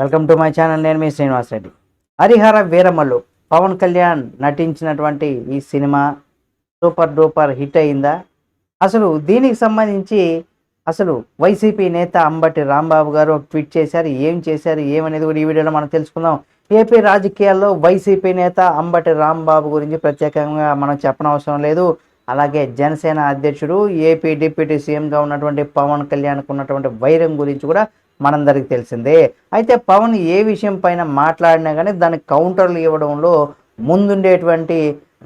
Welcome to my channel నేను మీ శ్రీనివాస్ రెడ్డి. హరిహర వీరమల్లు పవన్ కళ్యాణ్ నటించినటువంటి ఈ సినిమా సూపర్ డూపర్ హిట్ అయిందా? అసలు దీనికి సంబంధించి అసలు వైసీపీ నేత అంబటి రాంబాబు గారు ట్వీట్ చేశారు. ఏం చేశారు? ఏమనేది కూడా ఈ వీడియోలో మనం తెలుసుకుందాం. ఏపీ రాజకీయాల్లో వైసీపీ నేత అంబటి రాంబాబు గురించి ప్రత్యేకంగా మనం చెప్పనవసరం లేదు. అలాగే జనసేన అధ్యక్షుడు ఏపీ డిప్యూటీ సీఎంగా ఉన్నటువంటి పవన్ కళ్యాణ్కు ఉన్నటువంటి వైరం గురించి కూడా మనందరికి తెలిసిందే. అయితే పవన్ ఏ విషయం పైన మాట్లాడినా కానీ దానికి కౌంటర్లు ఇవ్వడంలో ముందుండేటువంటి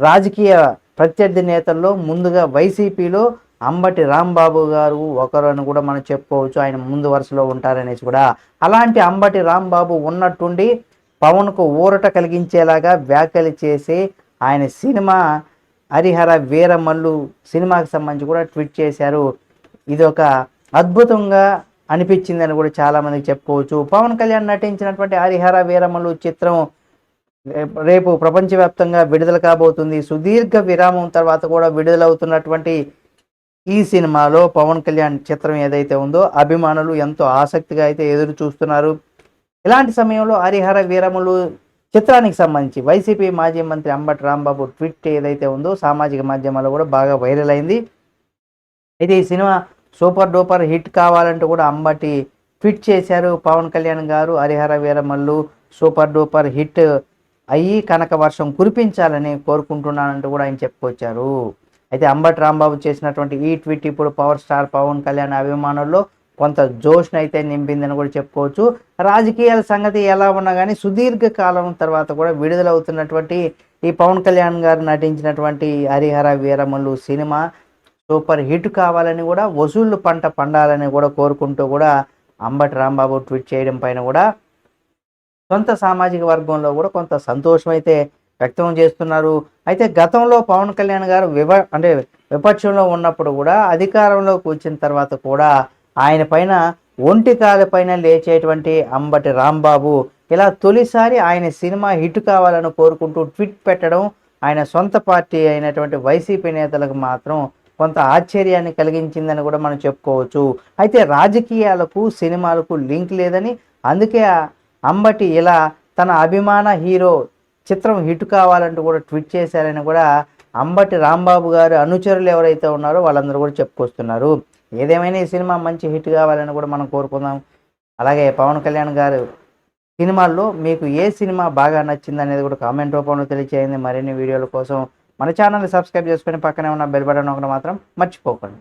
రాజకీయ ప్రత్యర్థి నేతల్లో ముందుగా వైసీపీలో అంబటి రాంబాబు గారు ఒకరు అని కూడా మనం చెప్పుకోవచ్చు. ఆయన ముందు వరుసలో ఉంటారనేసి కూడా. అలాంటి అంబటి రాంబాబు ఉన్నట్టుండి పవన్కు ఊరట కలిగించేలాగా వ్యాఖ్యలు చేసి ఆయన సినిమా హరిహర వీరమల్లు సినిమాకి సంబంధించి కూడా ట్వీట్ చేశారు. ఇది ఒక అద్భుతంగా అనిపించిందని కూడా చాలామందికి చెప్పుకోవచ్చు. పవన్ కళ్యాణ్ నటించినటువంటి హరిహర వీరమలు చిత్రం రేపు- రేపు ప్రపంచవ్యాప్తంగా విడుదల కాబోతుంది. సుదీర్ఘ విరామం తర్వాత కూడా విడుదలవుతున్నటువంటి ఈ సినిమాలో పవన్ కళ్యాణ్ చిత్రం ఏదైతే ఉందో అభిమానులు ఎంతో ఆసక్తిగా అయితే ఎదురు చూస్తున్నారు. ఇలాంటి సమయంలో హరిహర వీరములు చిత్రానికి సంబంధించి వైసీపీ మాజీ మంత్రి అంబటి రాంబాబు ట్వీట్ ఏదైతే ఉందో సామాజిక మాధ్యమాల్లో కూడా బాగా వైరల్ అయింది. అయితే ఈ సినిమా సూపర్ డూపర్ హిట్ కావాలంటూ కూడా అంబటి ఫిట్ చేశారు. పవన్ కళ్యాణ్ గారు Harihara Veeramallu super duper hit అయ్యి కనక వర్షం కురిపించాలని కోరుకుంటున్నానంటూ కూడా ఆయన చెప్పుకొచ్చారు. అయితే అంబటి రాంబాబు చేసినటువంటి ఈ ట్వీట్ ఇప్పుడు పవర్ స్టార్ పవన్ కళ్యాణ్ అభిమానుల్లో కొంత జోష్ను అయితే నింపిందని కూడా చెప్పుకోవచ్చు. రాజకీయాల సంగతి ఎలా ఉన్నా కానీ సుదీర్ఘ కాలం తర్వాత కూడా విడుదలవుతున్నటువంటి ఈ పవన్ కళ్యాణ్ గారు నటించినటువంటి Harihara Veeramallu cinema super hit కావాలని కూడా వసూళ్ళు పంట పండాలని కూడా కోరుకుంటూ కూడా అంబటి రాంబాబు ట్వీట్ చేయడం పైన కూడా సొంత సామాజిక వర్గంలో కూడా కొంత సంతోషం అయితే వ్యక్తం చేస్తున్నారు. అయితే గతంలో పవన్ కళ్యాణ్ గారు వివ అంటే విపక్షంలో ఉన్నప్పుడు కూడా అధికారంలోకి వచ్చిన తర్వాత కూడా ఆయన పైన ఒంటి కాలపైన లేచేటువంటి అంబటి రాంబాబు ఇలా తొలిసారి ఆయన సినిమా హిట్ కావాలని కోరుకుంటూ ట్వీట్ పెట్టడం ఆయన సొంత పార్టీ అయినటువంటి వైసీపీ నేతలకు మాత్రం కొంత ఆశ్చర్యాన్ని కలిగించిందని కూడా మనం చెప్పుకోవచ్చు. అయితే రాజకీయాలకు సినిమాలకు లింక్ లేదని అందుకే అంబటి ఇలా తన అభిమాన హీరో చిత్రం హిట్ కావాలంటూ కూడా ట్వీట్ చేశారని కూడా అంబటి రాంబాబు గారు అనుచరులు ఎవరైతే ఉన్నారో వాళ్ళందరూ కూడా చెప్పుకొస్తున్నారు. ఏదేమైనా ఈ సినిమా మంచి హిట్ కావాలని కూడా మనం కోరుకుందాం. అలాగే పవన్ కళ్యాణ్ గారు సినిమాల్లో మీకు ఏ సినిమా బాగా నచ్చింది అనేది కూడా కామెంట్ రూపంలో తెలియచేయండి. మరిన్ని వీడియోల కోసం మన ఛానల్ని సబ్స్క్రైబ్ చేసుకొని పక్కనే ఉన్న బెల్ బటన్ ఒకటి మాత్రం మర్చిపోకండి.